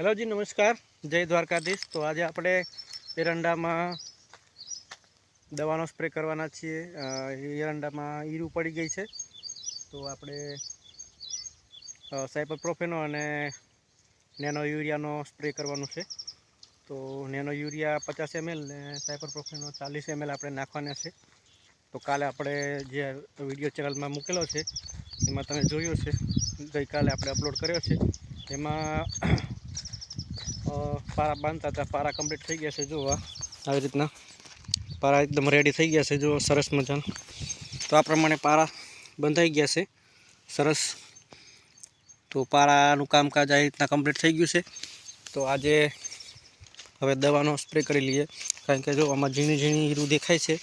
Hello જી, નમસ્કાર. જય દ્વારકાધીશ. તો આજે આપણે એરંડામાં દવાનો સ્પ્રે કરવાના છીએ. એરંડામાં ઈરું પડી ગઈ છે. તો આપણે સાયપર પ્રોફેનો અને નેનો યુરિયાનો સ્પ્રે કરવાનું છે. તો નેનો યુરિયા પચાસ એમએલ ને સાયપર પ્રોફેનો ચાલીસ એમએલ આપણે નાખવાના છે. તો કાલે આપણે જે વીડિયો ચેનલમાં મૂકેલો છે, એમાં તમે જોયો છે. ગઈકાલે આપણે અપલોડ કર્યો છે. એમાં પારા બાંધતા હતા. પારા કમ્પ્લીટ થઈ ગયા છે જો આવી રીતના પારા એકદમ રેડી થઈ ગયા છે જો સરસ મજાના. તો આ પ્રમાણે પારા બંધાઈ ગયા છે. સરસ. તો પારાનું કામકાજ આ રીતના કમ્પ્લીટ થઈ ગયું છે. તો આજે હવે દવાનો સ્પ્રે કરી લઈએ. કારણ કે જો, આમાં ઝીણી ઝીણી હીરું દેખાય છે.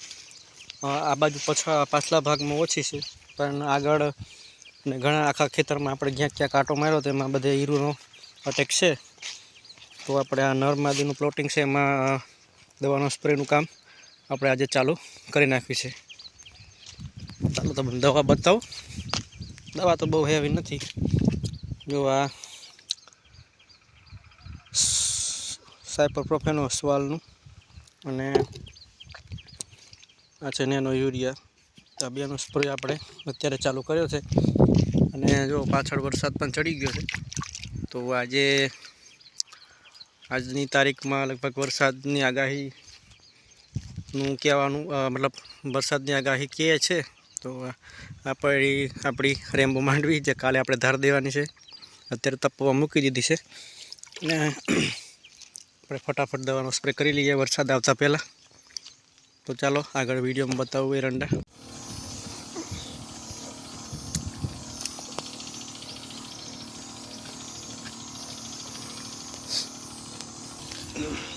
આ બાજુ પછા, પાછલા ભાગમાં ઓછી છે. પણ આગળ ને ઘણા આખા ખેતરમાં આપણે જ્યાં ક્યાં કાંટો માર્યો તો એમાં બધે હીરુનો અટેક છે. તો આપણે આ નર્માદીનું પ્લોટિંગ છે, એમાં દવાનો સ્પ્રેનું કામ આપણે આજે ચાલુ કરી નાખ્યું છે. ચાલો તમને દવા બતાવું. દવા તો બહુ હેવી નથી. જો આ સાયપર પ્રોફેનો સ્વાલનું અને આ છે નેનો યુરિયા. આ બેનો સ્પ્રે આપણે અત્યારે ચાલુ કર્યો છે. અને જો પાછળ વરસાદ પણ ચડી ગયો છે. તો આજે આજની તારીખમાં લગભગ વરસાદની આગાહીનું કહેવાનું મતલબ વરસાદની આગાહી કહે છે. તો આપણી આપણી રેમ્બો માંડવી જે કાલે આપણે ધાર દેવાની છે, અત્યારે તપવા મૂકી દીધી છે. અને આપણે ફટાફટ દવાનો સ્પ્રે કરી લઈએ વરસાદ આવતા પહેલાં. તો ચાલો આગળ વિડીયોમાં બતાવું એરંડા you.